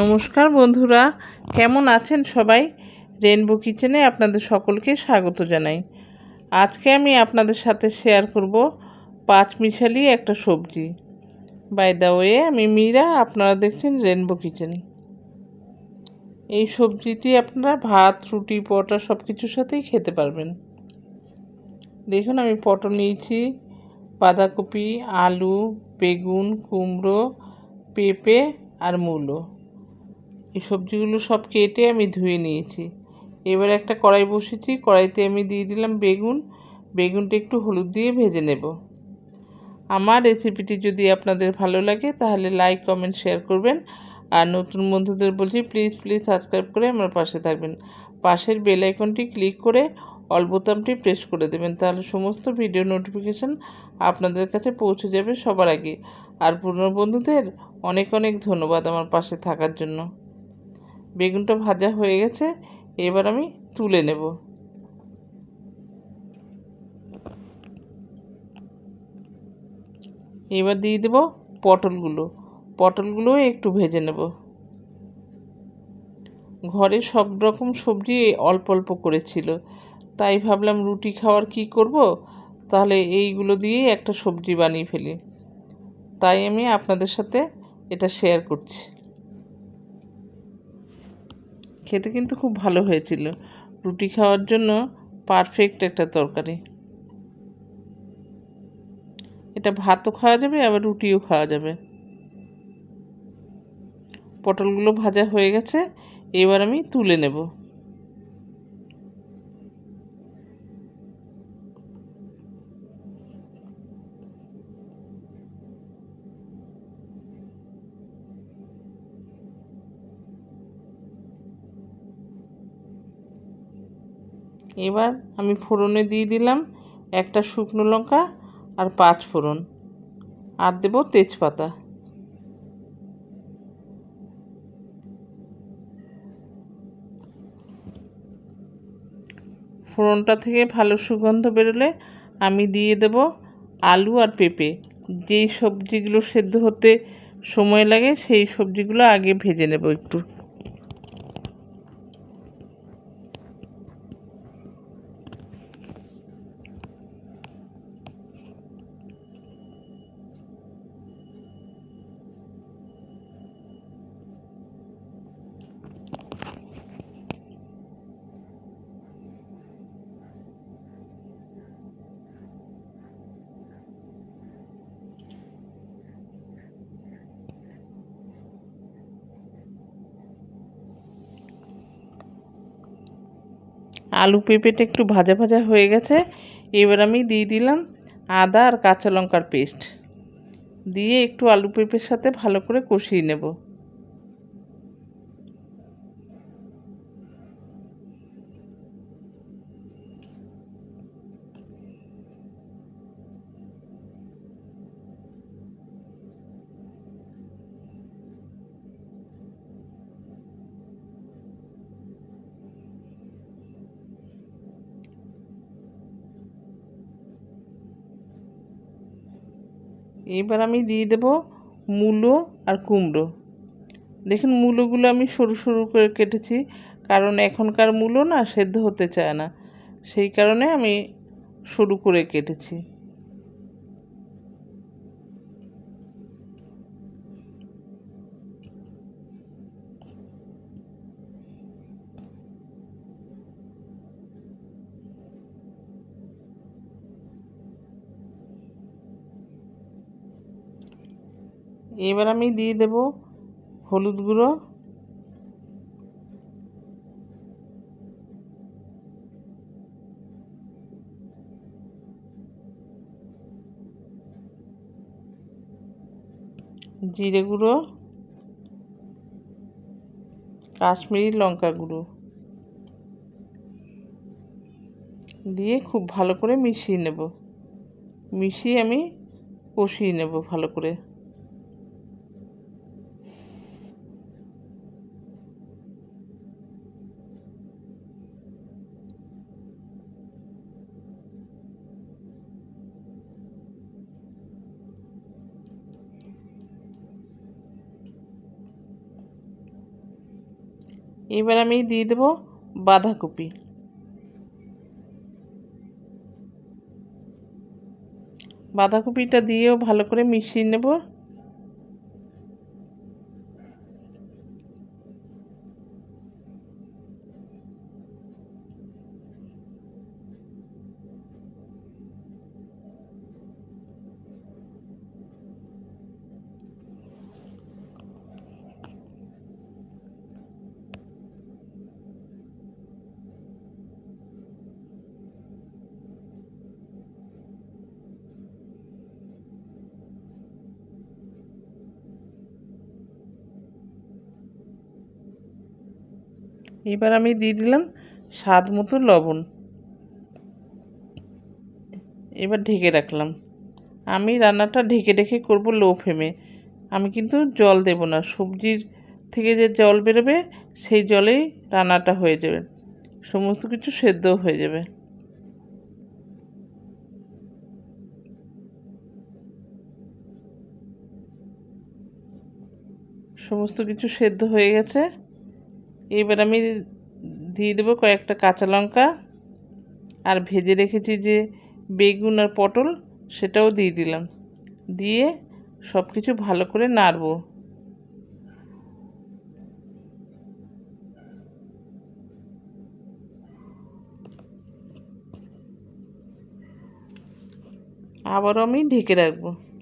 নমস্কার বন্ধুরা, কেমন আছেন সবাই? রেনবো কিচেনে আপনাদের সকলকে স্বাগত জানাই। আজকে আমি আপনাদের সাথে শেয়ার করব পাঁচমিশালি একটা সবজি। বাই দ্য ওয়ে আমি মীরা, আপনারা দেখছেন রেনবো কিচেন এই সবজিটি আপনারা ভাত, রুটি, পরোটা সব কিছুর সাথেই খেতে পারবেন। দেখুন, আমি পটল নিয়েছি, বাঁধাকপি, আলু, বেগুন, কুমড়ো, পেঁপে আর মূলো। এই সবজিগুলো সব কেটে আমি ধুয়ে নিয়েছি। এবার একটা কড়াই বসেছি, কড়াইতে আমি দিয়ে দিলাম বেগুন। বেগুনটা একটু হলুদ দিয়ে ভেজে নেব। আমার রেসিপিটি যদি আপনাদের ভালো লাগে, তাহলে লাইক, কমেন্ট, শেয়ার করবেন। আর নতুন বন্ধুদের বলছি, প্লিজ প্লিজ সাবস্ক্রাইব করে আমার পাশে থাকবেন। পাশের বেল আইকনটি ক্লিক করে অল বোতামটি প্রেস করে দেবেন, তাহলে সমস্ত ভিডিও নোটিফিকেশান আপনাদের কাছে পৌঁছে যাবে সবার আগে। আর পুরনো বন্ধুদের অনেক অনেক ধন্যবাদ আমার পাশে থাকার জন্য। বেগুনটা ভাজা হয়ে গেছে, এবার আমি তুলে নেব। এবার দিয়ে দেব পটলগুলো। পটলগুলো একটু ভেজে নেব। ঘরে সব রকম সবজি অল্প অল্প করেছিল তাই ভাবলাম রুটি খাওয়ার কি করব? তাহলে এইগুলো দিয়েই একটা সবজি বানিয়ে ফেলি। তাই আমি আপনাদের সাথে এটা শেয়ার করছি। খেতে কিন্তু খুব ভালো হয়েছিল। রুটি খাওয়ার জন্য পারফেক্ট একটা তরকারি। এটা ভাতও খাওয়া যাবে, আবার রুটিও খাওয়া যাবে। পটলগুলো ভাজা হয়ে গেছে, এবার আমি তুলে নেব। এবার আমি ফোড়নে দিয়ে দিলাম একটা শুকনো লঙ্কা আর পাঁচ ফোড়ন আর দেব তেজপাতা। ফোড়নটা থেকে ভালো সুগন্ধ বেরোলে আমি দিয়ে দেব আলু আর পেঁপে। যেই সবজিগুলো সেদ্ধ হতে সময় লাগে সেই সবজিগুলো আগে ভেজে নেব একটু। আলু পেঁপেটা একটু ভাজা ভাজা হয়ে গেছে। এবার আমি দিয়ে দিলাম আদা আর কাঁচা লঙ্কার পেস্ট। দিয়ে একটু আলু পেঁপের সাথে ভালো করে কষিয়ে নেব। এবার আমি দিয়ে দেব মূলো আর কুমড়ো। দেখুন, মূলোগুলো আমি সরু সরু করে কেটেছি, কারণ এখনকার মূলো না সেদ্ধ হতে চায় না। সেই কারণে আমি সরু করে কেটেছি। এবার আমি দিয়ে দেব হলুদ গুঁড়ো। জিরে গুঁড়ো। কাশ্মীরি লঙ্কা গুঁড়ো। দিয়ে খুব ভালো করে মিশিয়ে নেব। মিশিয়ে আমি কষিয়ে নেব ভালো করে। এবার আমি দিয়ে দেবো বাঁধাকপি। বাঁধাকপিটা দিয়েও ভালো করে মিশিয়ে নেব। এবার আমি দিয়ে দিলাম স্বাদ মতো লবণ। এবার ঢেকে রাখলাম। আমি রান্নাটা ঢেকে ঢেকে করব লো ফ্লেমে আমি কিন্তু জল দেব না। সবজির থেকে যে জল বেরোবে, সেই জলেই রান্নাটা হয়ে যাবে। সমস্ত কিছু সেদ্ধ হয়ে যাবে। সমস্ত কিছু সেদ্ধ হয়ে গেছে। এবার আমি দিয়ে দেবো কয়েকটা কাঁচা লঙ্কা আর ভেজে রেখেছি যে বেগুন আর পটল, সেটাও দিয়ে দিলাম। দিয়ে সব কিছু ভালো করে নাড়ব। আবারও আমি ঢেকে রাখব।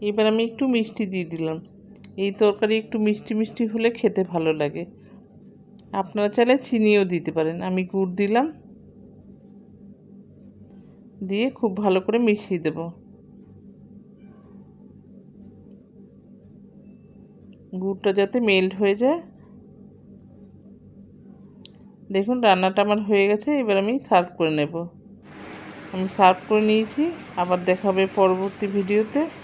এবার আমি একটু মিষ্টি দিয়ে দিলাম। এই তরকারি একটু মিষ্টি মিষ্টি হলে খেতে ভালো লাগে। আপনারা চাইলে চিনিও দিতে পারেন। আমি গুড় দিলাম। দিয়ে খুব ভালো করে মিশিয়ে দেব। গুড়টা যাতে মেল্ট হয়ে যায়। দেখুন, রান্নাটা আমার হয়ে গেছে। এবার আমি সার্ভ করে নেব। আমি সার্ভ করে নিয়েছি। আবার দেখা হবে পরবর্তী ভিডিওতে।